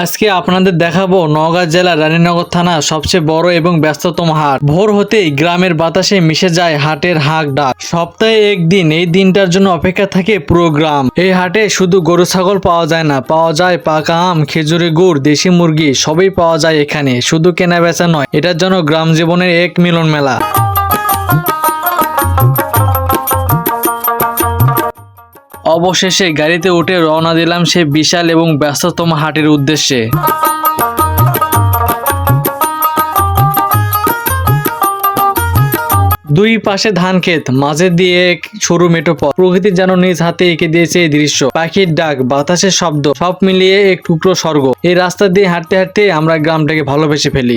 আজকে আপনাদের দেখাবো নওগাঁ জেলার রানীনগর থানা সবচেয়ে বড় এবং ব্যস্ততম হাট। ভোর হতেই গ্রামের বাতাসে মিশে যায় হাটের হাঁক ডাক। সপ্তাহে একদিন এই দিনটার জন্য অপেক্ষা থাকে পুরো গ্রাম। এই হাটে শুধু গরু, ছাগল পাওয়া যায় না, পাওয়া যায় পাকা আম খেজুরি গুড়, দেশি মুরগি, সবই পাওয়া যায় এখানে। শুধু কেনা বেচা নয়, এটার জন্য গ্রাম জীবনের এক মিলন মেলা। অবশেষে গাড়িতে উঠে রওনা দিলাম সে বিশাল এবং ব্যস্ততম হাটের উদ্দেশ্যে। দুই পাশে ধান ক্ষেত, মাঝে দিয়ে সরু মেটো পথ। প্রকৃতি যেন নিজ হাতে এঁকে দিয়েছে এই দৃশ্য। পাখির ডাক, বাতাসের শব্দ, সব মিলিয়ে এক টুকরো স্বর্গ। এই রাস্তা দিয়ে হাঁটতে হাঁটতে আমরা গ্রামটাকে ভালোবেসে ফেলি।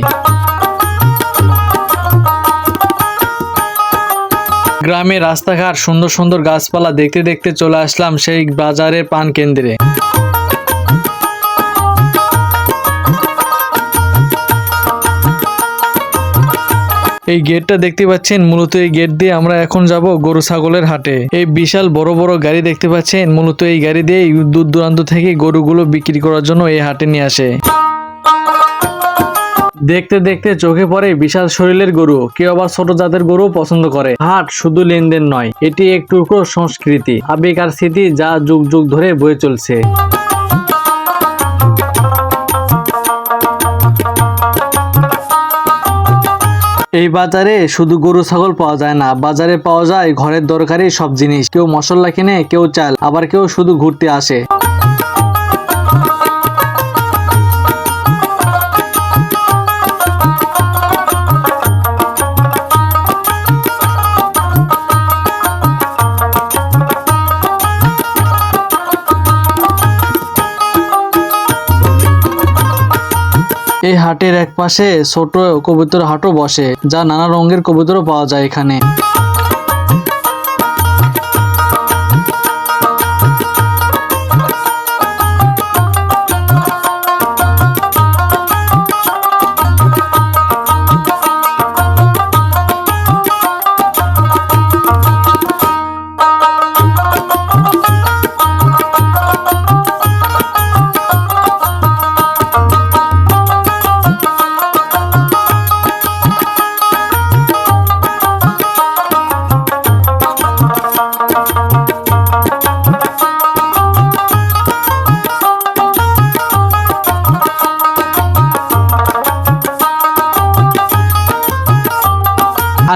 গ্রামে রাস্তাঘাট, সুন্দর সুন্দর গাছপালা দেখতে দেখতে চলে আসলাম সেই বাজারের পান কেন্দ্রে। এই গেটটা দেখতে পাচ্ছেন, মূলত এই গেট দিয়ে আমরা এখন যাব গরু ছাগলের হাটে। এই বিশাল বড় বড় গাড়ি দেখতে পাচ্ছেন, মূলত এই গাড়ি দিয়ে দূর দূরান্ত থেকে গরুগুলো বিক্রি করার জন্য এই হাটে নিয়ে আসে। দেখতে দেখতে চোখে পড়ে বিশাল শরীরের গরু। কেউ আবার ছোট জাতের গরু পছন্দ করে। হাট শুধু লেনদেন নয়, এটি এক টুকরো সংস্কৃতি, আবেগ আর স্মৃতি যা যুগ যুগ ধরে বয়ে চলছে। এই বাজারে শুধু গরু, ছাগল পাওয়া যায় না। বাজারে পাওয়া যায় ঘরের দরকারি সব জিনিস। কেউ মশলা কিনে, কেউ চাল, আবার কেউ শুধু ঘুরতে আসে। এই হাটের একপাশে ছোট কবুতর হাটও বসে যা নানা রঙের কবুতরও পাওয়া যায় এখানে।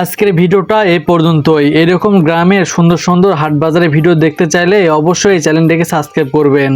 আজকের ভিডিওটা এই পর্যন্তই। এরকম গ্রামের সুন্দর সুন্দর হাট বাজারের ভিডিও দেখতে চাইলে অবশ্যই চ্যানেলটাকে সাবস্ক্রাইব করবেন।